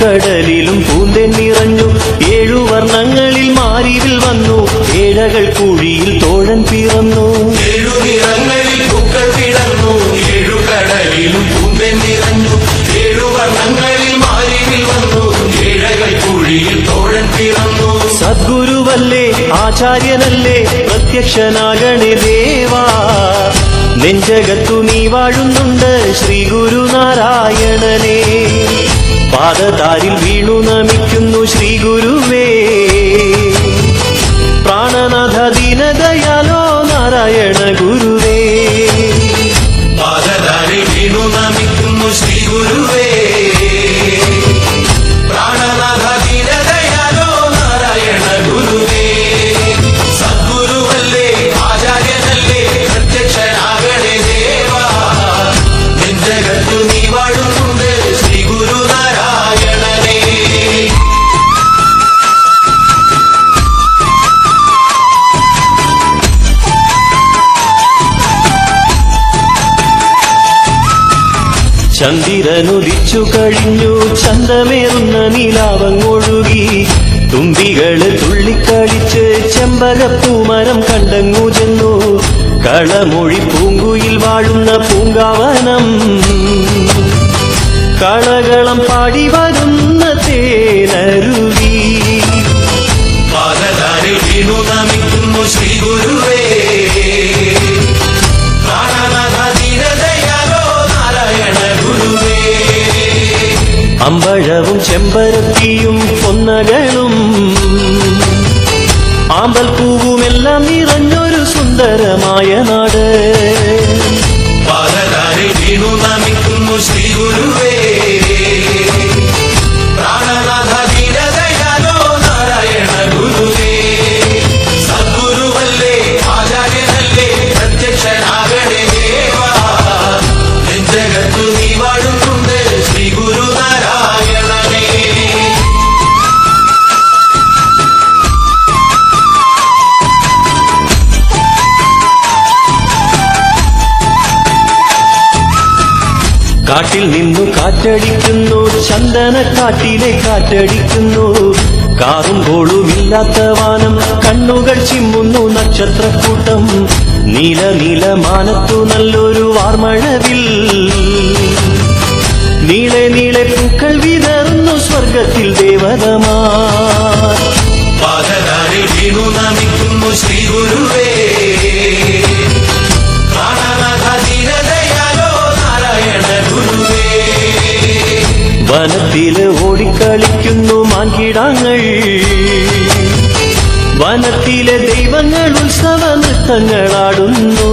കടലിലും പൂന്തൻ നിറഞ്ഞു. ഏഴു വർണങ്ങളിൽ മാരിവിൽ വന്നു ഏഴകൾ കുഴിയിൽ തോഴൻ പിറന്നു. ഏഴു നിറങ്ങളിൽ പൂക്കൾ വിടർന്നു ഏഴു കടലിലും പൂന്തൻ നിറഞ്ഞു. ഏഴു വർണങ്ങളിൽ മാരിവിൽ വന്നു ഏഴകൾ കുഴിയിൽ തോഴൻ പിറന്നു. സദ്ഗുരുവല്ലേ ആചാര്യനല്ലേ പ്രത്യക്ഷനാകണേ ദേവാ. നെഞ്ചകത്തു നീ വാഴുന്നുണ്ട് ശ്രീ ഗുരുനാരായണനെ പാദതാരിൽ വീണു നമിക്കുന്നു ശ്രീ ഗുരുവേ ചന്ദ്രനുദിച്ചു കഴിഞ്ഞു ചന്തമേറുന്ന നിലാവങ്ങൊഴുകി. തുമ്പികൾ തുള്ളിക്കളിച്ച് ചെമ്പകപ്പൂമരം കണ്ടങ്ങു ചെന്നു. കളമൊഴി പൂങ്കുയിൽ വാഴുന്ന പൂങ്കാവനം. കളകളം പാടി വരുന്ന തേനരുവി ചെമ്പരത്തിയും പൊന്നകളും ആമ്പൽ പൂവുമെല്ലാം നിറഞ്ഞൊരു സുന്ദരമായ നാട്. പാദതാരിൽ വീണു നമിക്കുന്നു ശ്രീ ഗുരുവേ കാട്ടിൽ നിന്നു കാറ്റടിക്കുന്നു ചന്ദന കാട്ടിലെ കാറ്റടിക്കുന്നു. കാറും കോളുമില്ലാത്ത വാനം കണ്ണുകൾ ചിമ്മുന്നു നക്ഷത്രക്കൂട്ടം. നീല നീല മാനത്തു നല്ലൊരു വാർമഴവിൽ. നീളെ നീളെ പൂക്കൾ വിതർന്നു സ്വർഗത്തിൽ ദേവതമാ ശ്രീ ഗുരുവേ വനത്തിൽ ഓടിക്കളിക്കുന്നു മാൻകിടാങ്ങൾ. വനത്തിലെ ദൈവങ്ങൾ ഉത്സവ നൃത്തങ്ങളാടുന്നു.